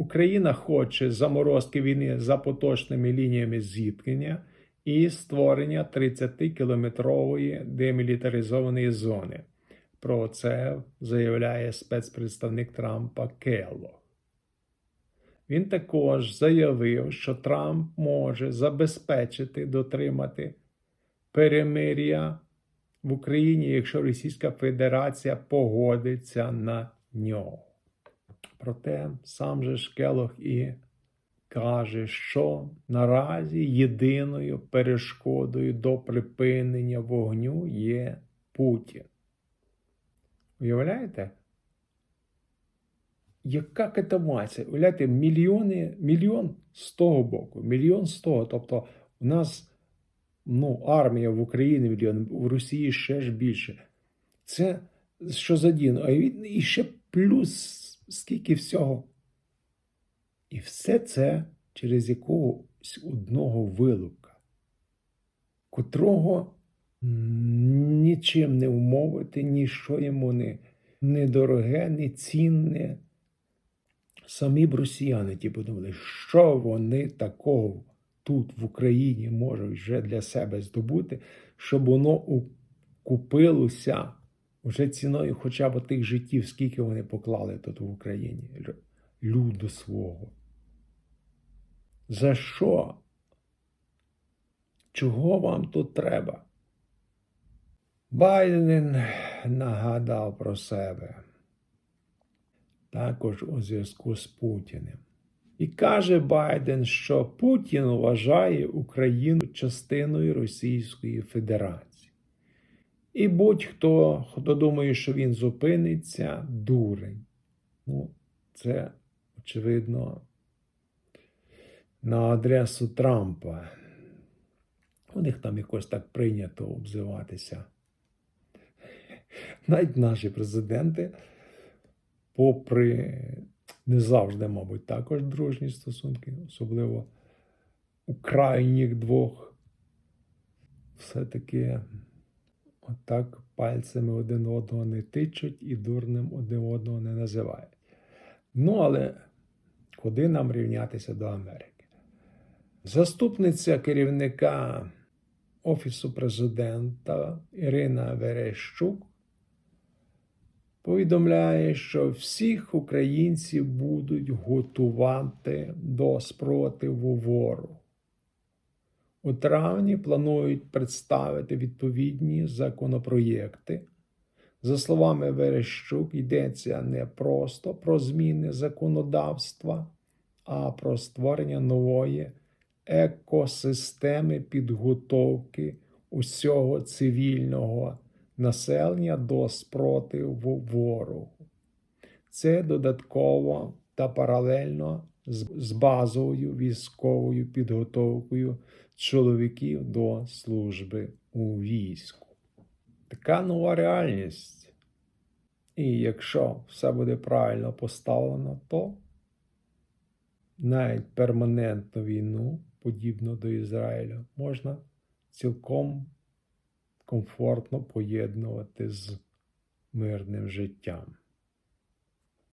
Україна хоче заморозки війни за поточними лініями зіткнення і створення 30-кілометрової демілітаризованої зони. Про це заявляє спецпредставник Трампа Келло. Він також заявив, що Трамп може забезпечити дотримати перемир'я в Україні, якщо Російська Федерація погодиться на нього. Проте сам же ж Келох і каже, що наразі єдиною перешкодою до припинення вогню є Путін. Уявляєте? Яка катамація? Уявляєте, мільйони, мільйон з того боку, мільйон з того. Тобто, у нас ну, армія в Україні мільйон, в Росії ще ж більше. Це що за діно? А і ще плюс скільки всього. І все це через якогось одного вилука, котрого нічим не умовити, ніщо йому не, не дороге, не цінне. Самі б росіяни ті подумали, що вони такого тут в Україні можуть вже для себе здобути, щоб воно купилося вже ціною хоча б тих життів, скільки вони поклали тут в Україні, люду свого. За що? Чого вам тут треба? Байден нагадав про себе також у зв'язку з Путіним. І каже Байден, що Путін вважає Україну частиною Російської Федерації. І будь-хто, хто думає, що він зупиниться, дурень. Ну, це, очевидно, на адресу Трампа. У них там якось так прийнято обзиватися. Навіть наші президенти, попри не завжди, мабуть, також дружні стосунки, особливо у крайніх двох, все-таки отак пальцями один одного не тичуть і дурним один одного не називають. Ну, але куди нам рівнятися до Америки? Заступниця керівника Офісу президента Ірина Верещук повідомляє, що всіх українців будуть готувати до спротиву вору. У травні планують представити відповідні законопроєкти. За словами Верещук, йдеться не просто про зміни законодавства, а про створення нової екосистеми підготовки усього цивільного населення до спротиву ворогу. Це додатково та паралельно з базовою військовою підготовкою чоловіків до служби у війську. Така нова реальність. І якщо все буде правильно поставлено, то навіть перманентну війну, подібну до Ізраїлю, можна цілком комфортно поєднувати з мирним життям.